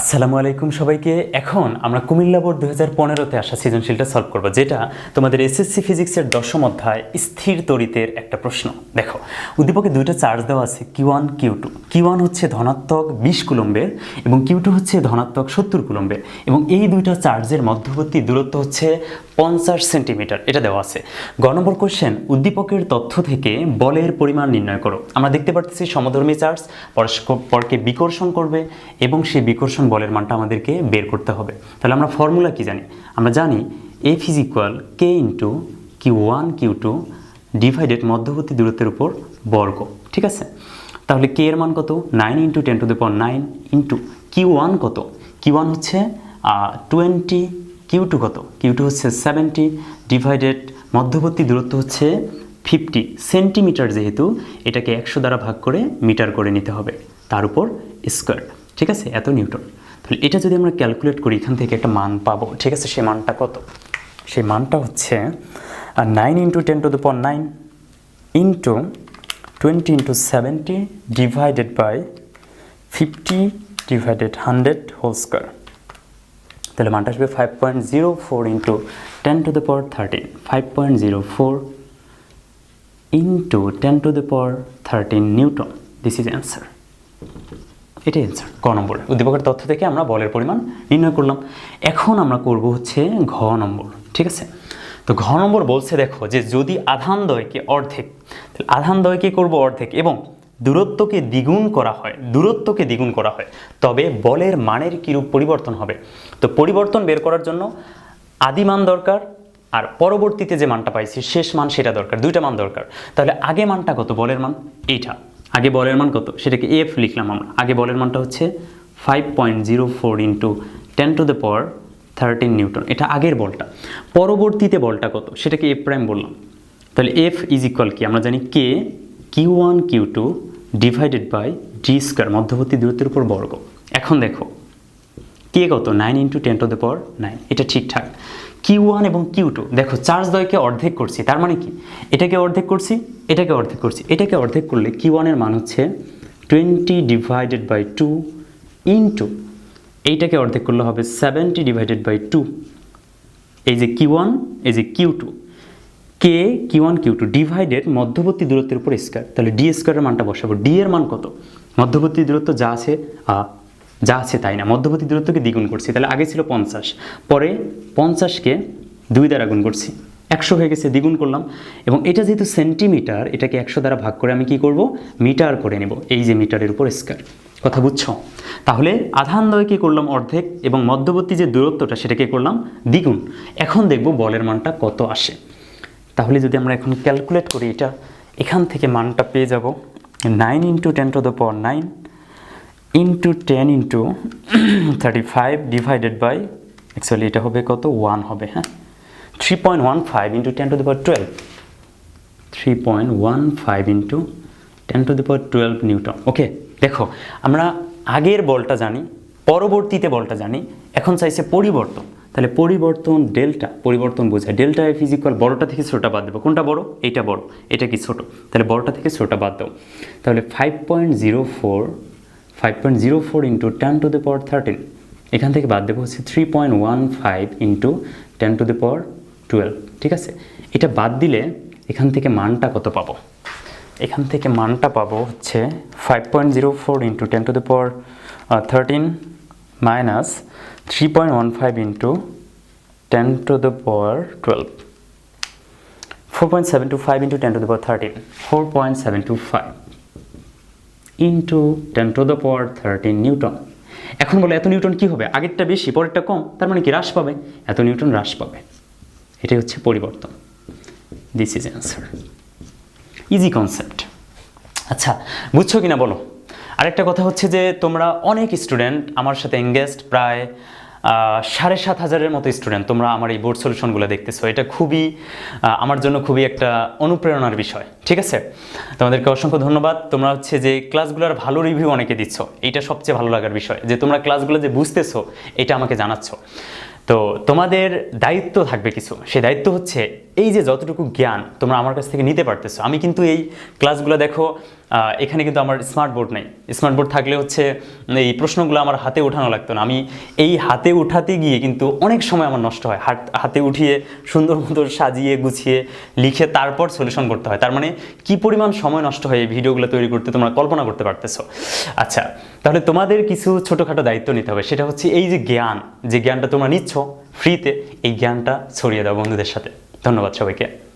আসসালামু আলাইকুম সবাইকে। এখন আমরা কুমিল্লা বোর্ড দু হাজার পনেরোতে আসা সৃজনশীলটা সলভ করব, যেটা তোমাদের এসএসসি ফিজিক্সের দশম অধ্যায় স্থির তরিতের একটা প্রশ্ন। দেখো, উদ্দীপকে দুইটা চার্জ দেওয়া আছে Q one Q two Q one হচ্ছে ধনাত্মক বিশ কুলম্বের এবং কিউ টু হচ্ছে ধনাত্মক সত্তর কুলম্বের এবং এই দুইটা চার্জের মধ্যবর্তী দূরত্ব হচ্ছে পঞ্চাশ সেন্টিমিটার, এটা দেওয়া আছে। গ নম্বর কোশ্চেন উদ্দীপকের তথ্য থেকে বলের পরিমাণ নির্ণয় করো। আমরা দেখতে পাচ্ছি সমধর্মী চার্জ পরস্পরকে বিকর্ষণ করবে এবং সেই বিকর্ষণ বলের মানটা আমাদেরকে বের করতে হবে। তাহলে আমরা ফর্মুলা কি জানি? আমরা জানি F is equal K into Q one Q two divided মধ্যবর্তী দূরত্বের উপর বর্গ। ঠিক আছে? তাহলে কে এর মান কত? Nine into ten to the power nine into Q one কত? কিউ ওয়ান হচ্ছে টোয়েন্টি কিউ টু কত? কিউ টু হচ্ছে সেভেন্টি ডিভাইডেড মধ্যবর্তী দূরত্ব হচ্ছে ফিফটি সেন্টিমিটার যেহেতু, এটাকে একশো দ্বারা ভাগ করে মিটার করে নিতে হবে, তার উপর স্কোয়ার ঠিক আছে? এত নিউটন। তাহলে এটা যদি আমরা ক্যালকুলেট করি, এখান থেকে একটা মান পাবো, ঠিক আছে? সেই মানটা কত? সেই মানটা হচ্ছে nine into ten to the power nine into twenty into seventy divided by fifty divided hundred whole square তাহলে মানটা আসবে five point zero four into ten to the power thirteen five point zero four into ten to the power thirteen newton this is answer এটাই answer ক নম্বর? উদ্দীপকের তথ্য থেকে আমরা বলের পরিমাণ নির্ণয় করলাম। এখন আমরা করব হচ্ছে ঘ নম্বর, ঠিক আছে? তো ঘ নম্বর বলছে দেখো যে যদি আধান দয়কে অর্ধেক, তাহলে আধান দয়কে করব অর্ধেক? এবং দূরত্বকে দ্বিগুণ করা হয়, দূরত্বকে দ্বিগুণ করা হয়। তবে বলের মানের কীরূপ পরিবর্তন হবে? তো পরিবর্তন বের করার জন্য আদি মান দরকার, আর পরবর্তীতে যে মানটা পাইছি, শেষ মান সেটা দরকার, দুইটা মান দরকার। তাহলে আগে মানটা কত? বলের মান এইটা। আগে বলের মান কত? সেটাকে এফ লিখলাম আমরা। আগে বলের মানটা হচ্ছে five point zero four into ten to the power thirteen newton এটা আগের বলটা। পরবর্তীতে বলটা কত? সেটাকে এফ প্রাইম বললাম। তাহলে এফ ইজ ইকুয়াল কি? আমরা জানি K? Q one Q two divided by G square মধ্যবর্তী দূরত্বের উপর বর্গ। এখন দেখো, কে কত? Nine into ten to the power nine এটা ঠিকঠাক। কিউ ওয়ান এবং কিউ টু দেখো চার্জ দয়কে অর্ধেক করছি, তার মানে কি? এটাকে অর্ধেক করছি, এটাকে অর্ধেক করছি। এটাকে অর্ধেক করলে কিউ ওয়ানের মান হচ্ছে twenty divided by two into এইটাকে অর্ধেক করলে হবে সেভেন্টি ডিভাইডেড বাই টু এই যে কিউ ওয়ান এই যে কিউ টু কে Q one Q two divided মধ্যবর্তী দূরত্বের উপর স্কোয়ার তাহলে ডি স্কোয়ারের মানটা বসাবো। ডি এর মান কত? মধ্যবর্তী দূরত্ব যা আছে যা আছে তাই না। মধ্যবর্তী দূরত্বকে দ্বিগুণ করছি। তাহলে আগে ছিল পঞ্চাশ। পরে পঞ্চাশকে দুই দ্বারা গুণ করছি। একশো হয়ে গেছে, দ্বিগুণ করলাম। এবং এটা যেহেতু সেন্টিমিটার এটাকে একশো দ্বারা ভাগ করে আমি কি করব? মিটার করে নেব। এই যে মিটারের উপর স্কোয়ার কথা বুঝছ? তাহলে আধান দয় কি করলাম? অর্ধেক। এবং মধ্যবর্তী যে দূরত্বটা সেটাকে করলাম? দ্বিগুণ। এখন দেখব বলের মানটা কত আসে। তাহলে যদি আমরা এখন ক্যালকুলেট করি এটা, এখান থেকে মানটা পেয়ে যাব nine into ten to the power nine into ten into thirty five divided by actually এটা হবে কত? ওয়ান হবে হ্যাঁ? Three point one five into ten to the power twelve three point one five into ten to the power twelve newton okay দেখো, আমরা আগের বলটা জানি, পরবর্তীতে বলটা জানি, এখন চাইছে পরিবর্তন। তাহলে পরিবর্তন ডেল্টা, পরিবর্তন বোঝায়। ডেল্টা এফ ইজিক্যাল বড়টা থেকে ছোটা বাদ দেবো। কোনটা বড়? এইটা বড়। এটা কি ছোট? তাহলে বড়টা থেকে ছোটা বাদ দাও। তাহলে five point zero four five point zero four into ten to thirteen এখান থেকে বাদ দেবো হচ্ছে three point one five into ten to the twelve ঠিক আছে? এটা বাদ দিলে এখান থেকে মানটা কত পাবো? এখান থেকে মানটা পাবো হচ্ছে five point zero four into ten to the power thirteen minus three point one five into ten to the power twelve four point seven two five into ten to the power thirteen four point seven two five into ten to the power thirteen newton এখন বলে, এত Newton কি হবে? আগেরটা বেশি, পরেরটা কম, তার মানে কি হ্রাস পাবে? এত নিউটন হ্রাস পাবে। এটাই হচ্ছে পরিবর্তন। This is answer easy concept আচ্ছা বুঝছ কি না বলো? আরেকটা কথা হচ্ছে যে তোমরা অনেক স্টুডেন্ট আমার সাথে এঙ্গেজড প্রায় সাড়ে সাত হাজারের মতো স্টুডেন্ট তোমরা আমার এই বোর্ড সলিউশনগুলো দেখতেছো। এটা খুবই আমার জন্য খুবই একটা অনুপ্রেরণার বিষয়, ঠিক আছে? তোমাদেরকে অসংখ্য ধন্যবাদ। তোমরা হচ্ছে যে ক্লাসগুলোর ভালো রিভিউ অনেকে দিচ্ছ এটা সবচেয়ে ভালো লাগার বিষয়। যে তোমরা ক্লাসগুলো যে বুঝতেছো, এটা আমাকে জানাচ্ছ। তো তোমাদের দায়িত্ব থাকবে কিছু। সেই দায়িত্ব হচ্ছে এই যে যতটুকু জ্ঞান তোমরা আমার কাছ থেকে নিতে পারতেছো। আমি কিন্তু এই ক্লাসগুলো দেখো এখানে কিন্তু আমার স্মার্ট বোর্ড নেই। স্মার্ট বোর্ড থাকলে হচ্ছে এই প্রশ্নগুলো আমার হাতে উঠানো লাগতো না। আমি এই হাতে উঠাতে গিয়ে কিন্তু অনেক সময় আমার নষ্ট হয়। হাত, হাতে উঠিয়ে সুন্দর মতো সাজিয়ে গুছিয়ে লিখে তারপর সলিউশন করতে হয়। তার মানে কি পরিমাণ সময় নষ্ট হয় এই ভিডিওগুলো তৈরি করতে তোমরা কল্পনা করতে পারতেছো। আচ্ছা তাহলে তোমাদের কিছু ছোটোখাটো দায়িত্ব নিতে হবে। সেটা হচ্ছে এই যে জ্ঞান, যে জ্ঞানটা তোমরা নিচ্ছ ফ্রিতে এই জ্ঞানটা ছড়িয়ে দাও বন্ধুদের সাথে। ধন্যবাদ সবাইকে।